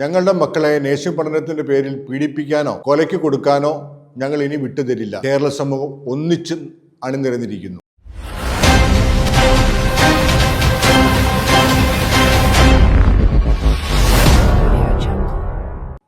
ഞങ്ങളുടെ മക്കളെ നേഷ്യം പഠനത്തിന്റെ പേരിൽ പീഡിപ്പിക്കാനോ കൊലയ്ക്ക് കൊടുക്കാനോ ഞങ്ങൾ ഇനി വിട്ടുതരില്ല. കേരള സമൂഹം ഒന്നിച്ച് അണിനിരന്നിരിക്കുന്നു.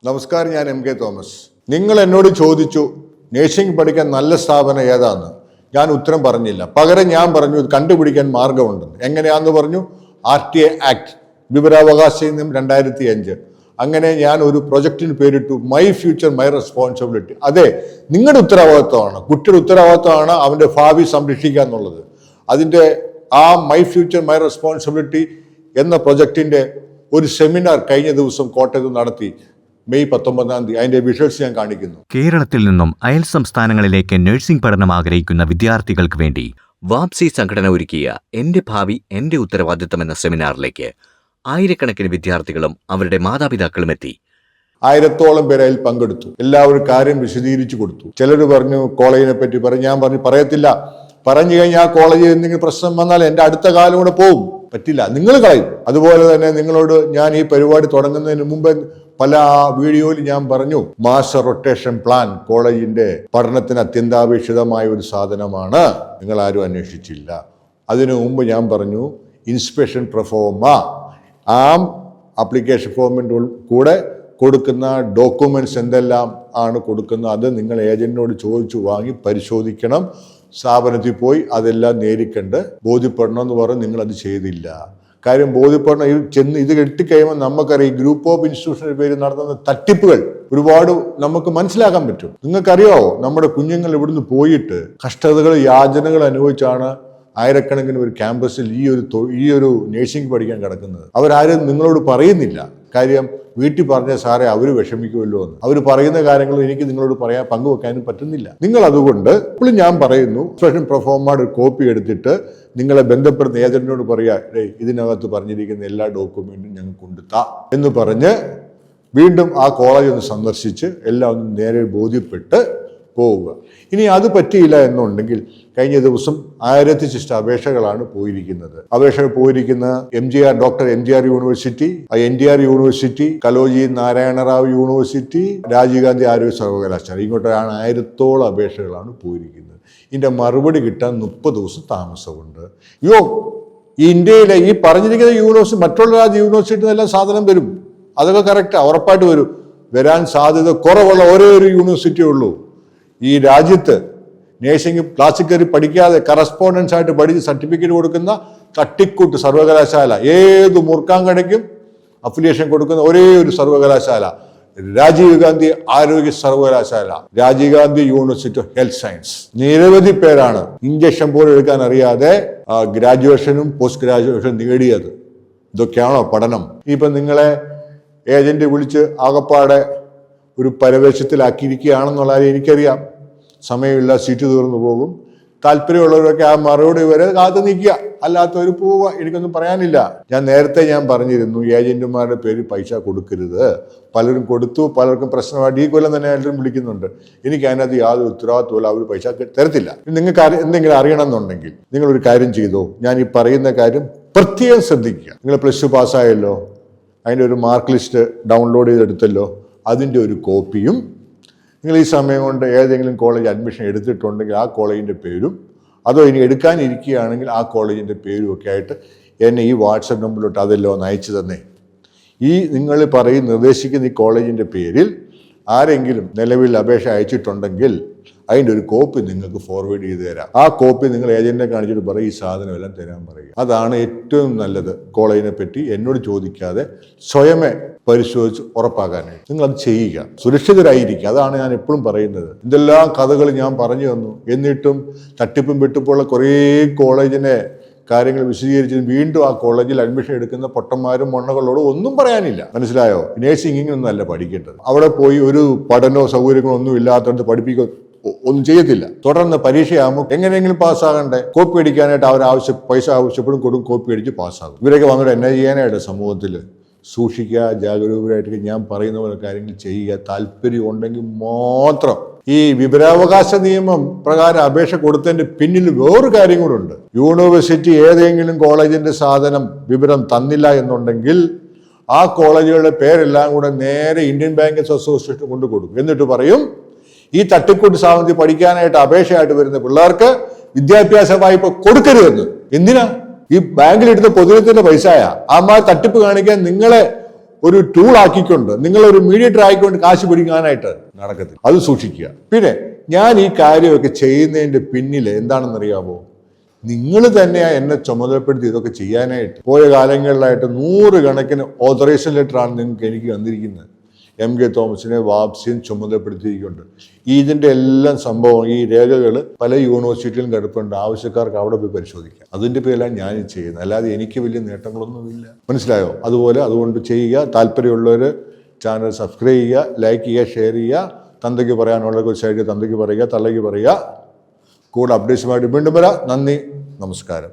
നമസ്കാരം ഞാൻ എം കെ തോമസ്. നിങ്ങൾ എന്നോട് ചോദിച്ചു നേഴ്സിംഗ് പഠിക്കാൻ നല്ല സ്ഥാപനം ഏതാന്ന് ഞാൻ ഉത്തരം പറഞ്ഞില്ല. പകരം ഞാൻ പറഞ്ഞു ഇത് കണ്ടുപിടിക്കാൻ മാർഗമുണ്ടെന്ന്. എങ്ങനെയാന്ന് പറഞ്ഞു? ആർ ടി എ ആക്ട് വിവരാവകാശ നിയമം രണ്ടായിരത്തി അഞ്ച് അങ്ങനെ ഞാൻ ഒരു പ്രൊജക്റ്റിന് പേരിട്ടു മൈ ഫ്യൂച്ചർ മൈ റെസ്പോൺസിബിലിറ്റി അതെ നിങ്ങളുടെ ഉത്തരവാദിത്വമാണ്. കുട്ടിയുടെ ഉത്തരവാദിത്വമാണ് അവന്റെ ഭാവി സംരക്ഷിക്കുക എന്നുള്ളത്. അതിന്റെ ആ മൈ ഫ്യൂച്ചർ മൈ റെസ്പോൺസിബിലിറ്റി എന്ന പ്രൊജക്റ്റിന്റെ ഒരു സെമിനാർ കഴിഞ്ഞ ദിവസം കോട്ടയത്ത് നടത്തി. മെയ് പത്തൊമ്പതാം തീയതി. അതിന്റെ വിഷ്വൽസ് ഞാൻ കാണിക്കുന്നു. കേരളത്തിൽ നിന്നും അയൽ സംസ്ഥാനങ്ങളിലേക്ക് നഴ്സിംഗ് പഠനം ആഗ്രഹിക്കുന്ന വിദ്യാർത്ഥികൾക്ക് വേണ്ടി വാപ്സി സംഘടന ഒരുക്കിയ എന്റെ ഭാവി എന്റെ ഉത്തരവാദിത്തം എന്ന സെമിനാറിലേക്ക് ആയിരക്കണക്കിന് വിദ്യാർത്ഥികളും അവരുടെ മാതാപിതാക്കളും എത്തി ആയിരത്തോളം പേര് അതിൽ പങ്കെടുത്തു. എല്ലാവരും കാര്യം വിശദീകരിച്ചു കൊടുത്തു. ചിലർ പറഞ്ഞു കോളേജിനെ പറ്റി പറഞ്ഞു ഞാൻ പറഞ്ഞു പറയത്തില്ല. പറഞ്ഞു കഴിഞ്ഞാൽ കോളേജിൽ എന്തെങ്കിലും പ്രശ്നം വന്നാൽ എന്റെ അടുത്ത കാലം കൂടെ പോവും. പറ്റില്ല. നിങ്ങൾ കളയും. അതുപോലെ തന്നെ നിങ്ങളോട് ഞാൻ ഈ പരിപാടി തുടങ്ങുന്നതിന് മുമ്പ് പല വീഡിയോയിൽ ഞാൻ പറഞ്ഞു മാസ്റ്റർ റൊട്ടേഷൻ പ്ലാൻ കോളേജിന്റെ പഠനത്തിന് അത്യന്താപേക്ഷിതമായ ഒരു സാധനമാണ്. നിങ്ങൾ ആരും അന്വേഷിച്ചില്ല. അതിനു മുമ്പ് ഞാൻ പറഞ്ഞു ഇൻസ്പെക്ഷൻ പ്രൊഫോമ ആ അപ്ലിക്കേഷൻ ഫോമിന്റെ കൂടെ കൊടുക്കുന്ന ഡോക്യുമെന്റ്സ് എന്തെല്ലാം ആണ് കൊടുക്കുന്നത് അത് നിങ്ങൾ ഏജന്റിനോട് ചോദിച്ചു വാങ്ങി പരിശോധിക്കണം. സ്ഥാപനത്തിൽ പോയി അതെല്ലാം നേരിക്കണ്ട്. ബോധ്യപ്പെടണം എന്ന് പറഞ്ഞ് നിങ്ങളത് ചെയ്തില്ല. കാര്യം ബോധ്യപ്പെടണം. ഈ ചെന്ന് ഇത് കെട്ടിക്കഴിയുമ്പോൾ നമുക്കറിയാം ഗ്രൂപ്പ് ഓഫ് ഇൻസ്റ്റിറ്റ്യൂഷന്റെ പേര് നടത്തുന്ന തട്ടിപ്പുകൾ ഒരുപാട് നമുക്ക് മനസ്സിലാക്കാൻ പറ്റും. നിങ്ങൾക്കറിയാവോ? നമ്മുടെ കുഞ്ഞുങ്ങൾ ഇവിടുന്ന് പോയിട്ട് കഷ്ടതകൾ യാചനകൾ അനുഭവിച്ചാണ് ആയിരക്കണക്കിന് ഒരു ക്യാമ്പസിൽ ഈ ഒരു ഈ ഒരു നേഴ്സിംഗ് പഠിക്കാൻ കിടക്കുന്നത്. അവരാരും നിങ്ങളോട് പറയുന്നില്ല. കാര്യം വീട്ടിൽ പറഞ്ഞ സാറേ അവർ വിഷമിക്കുമല്ലോ എന്ന്. അവർ പറയുന്ന കാര്യങ്ങൾ എനിക്ക് നിങ്ങളോട് പറയാൻ പങ്കുവെക്കാനും പറ്റുന്നില്ല. നിങ്ങൾ അതുകൊണ്ട് ഇപ്പോഴും ഞാൻ പറയുന്നു സ്പെഷ്യൽ പ്രൊഫോമാർഡ് ഒരു കോപ്പി എടുത്തിട്ട് നിങ്ങളെ ബന്ധപ്പെടുന്ന ഏജന്റിനോട് പറയുക "ഡേയ്, ഇതിനകത്ത് പറഞ്ഞിരിക്കുന്ന എല്ലാ ഡോക്യുമെന്റും ഞങ്ങൾ കൊണ്ടുത്താ എന്ന് പറഞ്ഞ് വീണ്ടും ആ കോളേജ് ഒന്ന് സന്ദർശിച്ച് എല്ലാം ഒന്ന് നേരെ ബോധ്യപ്പെട്ട് പോവുക. ഇനി അത് പറ്റിയില്ല എന്നുണ്ടെങ്കിൽ കഴിഞ്ഞ ദിവസം ആയിരത്തി ശിഷ്ട അപേക്ഷകളാണ് പോയിരിക്കുന്നത്. അപേക്ഷകൾ പോയിരിക്കുന്ന M G R doctor M G R university N D R university Kaloji Narayanarao university Rajiv Gandhi ആരോഗ്യ സർവകലാശാല ഇങ്ങോട്ടാണ് ആയിരത്തോളം അപേക്ഷകളാണ് പോയിരിക്കുന്നത്. ഇതിന്റെ മറുപടി കിട്ടാൻ മുപ്പത് ദിവസം താമസമുണ്ട്. യോ ഇന്ത്യയിലെ ഈ പറഞ്ഞിരിക്കുന്ന യൂണിവേഴ്സിറ്റി മറ്റുള്ള രാജ്യ യൂണിവേഴ്സിറ്റിയിൽ നിന്നെല്ലാം സാധനം വരും. അതൊക്കെ കറക്റ്റാണ് ഉറപ്പായിട്ട് വരും. വരാൻ സാധ്യത കുറവുള്ള ഒരേ ഒരു യൂണിവേഴ്സിറ്റി ഉള്ളൂ. ഈ രാജ്യത്ത് നേഴ്സിംഗ് ക്ലാസ്സിൽ കയറി പഠിക്കാതെ കറസ്പോണ്ടൻസ് ആയിട്ട് പഠിച്ച് സർട്ടിഫിക്കറ്റ് കൊടുക്കുന്ന തട്ടിക്കൂട്ട് സർവകലാശാല. ഏത് മുർക്കാങ്കടയ്ക്കും അഫിലിയേഷൻ കൊടുക്കുന്ന ഒരേ ഒരു സർവകലാശാല. രാജീവ് ഗാന്ധി ആരോഗ്യ സർവകലാശാല. Rajiv Gandhi university of health science നിരവധി പേരാണ് ഇഞ്ചക്ഷൻ പോലും എടുക്കാൻ അറിയാതെ ഗ്രാജുവേഷനും പോസ്റ്റ് ഗ്രാജുവേഷനും നേടിയത്. ഇതൊക്കെയാണോ പഠനം? ഇപ്പൊ നിങ്ങളെ ഏജന്റ് വിളിച്ച് ആകപ്പാടെ ഒരു പരവേശത്തിലാക്കിയിരിക്കുകയാണെന്നുള്ള എനിക്കറിയാം. സമയമില്ല സീറ്റ് തീർന്നു പോകും. താല്പര്യമുള്ളവരൊക്കെ ആ മറുപടി വരെ കാത്തു നിൽക്കുക. അല്ലാത്തവർ പോവുക. എനിക്കൊന്നും പറയാനില്ല. ഞാൻ നേരത്തെ ഞാൻ പറഞ്ഞിരുന്നു ഏജന്റുമാരുടെ പേര് പൈസ കൊടുക്കരുത്. പലരും കൊടുത്തു പലർക്കും പ്രശ്നമായിട്ട് ഈ കൊല്ലം തന്നെ എല്ലാവരും വിളിക്കുന്നുണ്ട്. എനിക്ക് അതിനകത്ത് യാതൊരു ഉത്തരവാദിത്വമില്ല അവർ പൈസ തരത്തില്ല. നിങ്ങൾക്ക് എന്തെങ്കിലും അറിയണമെന്നുണ്ടെങ്കിൽ നിങ്ങൾ ഒരു കാര്യം ചെയ്തോ. ഞാൻ ഈ പറയുന്ന കാര്യം പ്രത്യേകം ശ്രദ്ധിക്കുക. നിങ്ങൾ പ്ലസ് ടു പാസ്സായല്ലോ. അതിന്റെ ഒരു മാർക്ക് ലിസ്റ്റ് ഡൗൺലോഡ് ചെയ്തെടുത്തല്ലോ. അതിന്റെ ഒരു കോപ്പിയും. നിങ്ങൾ ഈ സമയം കൊണ്ട് ഏതെങ്കിലും കോളേജ് അഡ്മിഷൻ എടുത്തിട്ടുണ്ടെങ്കിൽ ആ കോളേജിന്റെ പേരും അതോ ഇനി എടുക്കാനിരിക്കുകയാണെങ്കിൽ ആ കോളേജിന്റെ പേരും ഒക്കെ ആയിട്ട് എന്നെ ഈ വാട്സപ്പ് നമ്പറിലോട്ട് അതെല്ലാം ഒന്ന് അയച്ചു തന്നേ. ഈ നിങ്ങൾ പറയും നിർദ്ദേശിക്കുന്ന ഈ കോളേജിന്റെ പേരിൽ ആരെങ്കിലും നിലവിൽ അപേക്ഷ അയച്ചിട്ടുണ്ടെങ്കിൽ അതിന്റെ ഒരു കോപ്പി നിങ്ങൾക്ക് ഫോർവേഡ് ചെയ്ത് തരാം. ആ കോപ്പി നിങ്ങൾ ഏജന്റിനെ കാണിച്ചിട്ട് പറയും ഈ സാധനം എല്ലാം തരാൻ പറയുക അതാണ് ഏറ്റവും നല്ലത്. കോളേജിനെ പറ്റി എന്നോട് ചോദിക്കാതെ സ്വയമേ പരിശോധിച്ച് ഉറപ്പാക്കാനായിട്ട് നിങ്ങൾ അത് ചെയ്യുക. സുരക്ഷിതരായിരിക്കുക. അതാണ് ഞാൻ എപ്പോഴും പറയുന്നത്. ഇതെല്ലാം കഥകൾ ഞാൻ പറഞ്ഞു തന്നു. എന്നിട്ടും തട്ടിപ്പും വെട്ടിപ്പുള്ള കുറേ കോളേജിനെ കാര്യങ്ങൾ വിശദീകരിച്ച് വീണ്ടും ആ കോളേജിൽ അഡ്മിഷൻ എടുക്കുന്ന പൊട്ടന്മാരും മണ്ണകളോടും ഒന്നും പറയാനില്ല. മനസ്സിലായോ? നേഴ്സിംഗ് ഒന്നല്ല പഠിക്കേണ്ടത്. അവിടെ പോയി ഒരു പഠനമോ സൗകര്യങ്ങളോ ഒന്നും ഇല്ലാത്തടത്ത് പഠിപ്പിക്കുക ഒന്നും ചെയ്യത്തില്ല. തുടർന്ന് പരീക്ഷയാകുമ്പോൾ എങ്ങനെയെങ്കിലും പാസ്സാകണ്ടേ? കോപ്പി അടിക്കാനായിട്ട് അവർ ആവശ്യം പൈസ ആവശ്യപ്പെടും കൊടുക്കും കോപ്പി അടിച്ച് പാസ്സാകും. ഇവരൊക്കെ വന്നിട്ട് എന്നെ ചെയ്യാനായിട്ട് സമൂഹത്തിൽ സൂക്ഷിക്കുക ജാഗരൂകരായിട്ട് ഞാൻ പറയുന്ന പോലെ കാര്യങ്ങൾ ചെയ്യുക താല്പര്യം ഉണ്ടെങ്കിൽ മാത്രം. ഈ വിവരാവകാശ നിയമം പ്രകാരം അപേക്ഷ കൊടുത്തതിന്റെ പിന്നിൽ വേറൊരു കാര്യം കൂടെ യൂണിവേഴ്സിറ്റി ഏതെങ്കിലും കോളേജിന്റെ സാധനം വിവരം തന്നില്ല എന്നുണ്ടെങ്കിൽ ആ കോളേജുകളുടെ പേരെല്ലാം കൂടെ നേരെ ഇന്ത്യൻ ബാങ്കേഴ്സ് അസോസിയേഷൻ കൊണ്ടു കൊടുക്കും. എന്നിട്ട് പറയും ഈ തട്ടിക്കൂട്ട് സാമ്പത്തി പഠിക്കാനായിട്ട് അപേക്ഷയായിട്ട് വരുന്ന പിള്ളേർക്ക് വിദ്യാഭ്യാസ വായ്പ കൊടുക്കരുതെന്ന്. എന്തിനാ? ഈ ബാങ്കിൽ ബാങ്കിലെടുത്ത പൊതുജനത്തിന്റെ പൈസയാ അമ്മ തട്ടിപ്പ് കാണിക്കാൻ നിങ്ങളെ ഒരു ടൂൾ ആക്കിക്കൊണ്ട് നിങ്ങൾ ഒരു മീഡിയേറ്റർ ആയിക്കൊണ്ട് കാശ് പിടിക്കാനായിട്ട് നടക്കത്തില്ല. അത് സൂക്ഷിക്കുക. പിന്നെ ഞാൻ ഈ കാര്യമൊക്കെ ചെയ്യുന്നതിന്റെ പിന്നിൽ എന്താണെന്നറിയാമോ നിങ്ങൾ തന്നെയാണ് എന്നെ ചുമതലപ്പെടുത്തി ഇതൊക്കെ ചെയ്യാനായിട്ട്. പോയ കാലങ്ങളിലായിട്ട് നൂറുകണക്കിന് ഓതറേഷൻ ലെറ്ററാണ് നിങ്ങൾക്ക് എനിക്ക് തന്നിരിക്കുന്നത്. എം കെ തോമസിനെ വാപ്സിയും ചുമതലപ്പെടുത്തിയിരിക്കുന്നുണ്ട്. ഇതിന്റെ എല്ലാം സംഭവം ഈ രേഖകൾ പല യൂണിവേഴ്സിറ്റിയിലും കിടപ്പുണ്ട്. ആവശ്യക്കാർക്ക് അവിടെ പോയി പരിശോധിക്കാം. അതിന്റെ പേരിലാണ് ഞാൻ ചെയ്യുന്നത്. അല്ലാതെ എനിക്ക് വലിയ നേട്ടങ്ങളൊന്നുമില്ല. മനസ്സിലായോ? അതുപോലെ അതുകൊണ്ട് ചെയ്യുക. താല്പര്യമുള്ളവർ ചാനൽ സബ്സ്ക്രൈബ് ചെയ്യുക ലൈക്ക് ചെയ്യുക ഷെയർ ചെയ്യുക തന്തയ്ക്ക് പറയാനുള്ള കുറിച്ചായിട്ട് തന്തയ്ക്ക് പറയുക തള്ളയ്ക്ക് പറയുക. കൂടെ അപ്ഡേറ്റ്സുമായിട്ട് വീണ്ടും വരാം. നന്ദി. നമസ്കാരം.